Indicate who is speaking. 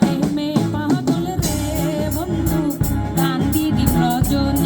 Speaker 1: প্রেমে পাগল রে বন্ধু। কান্দি প্রয়োজন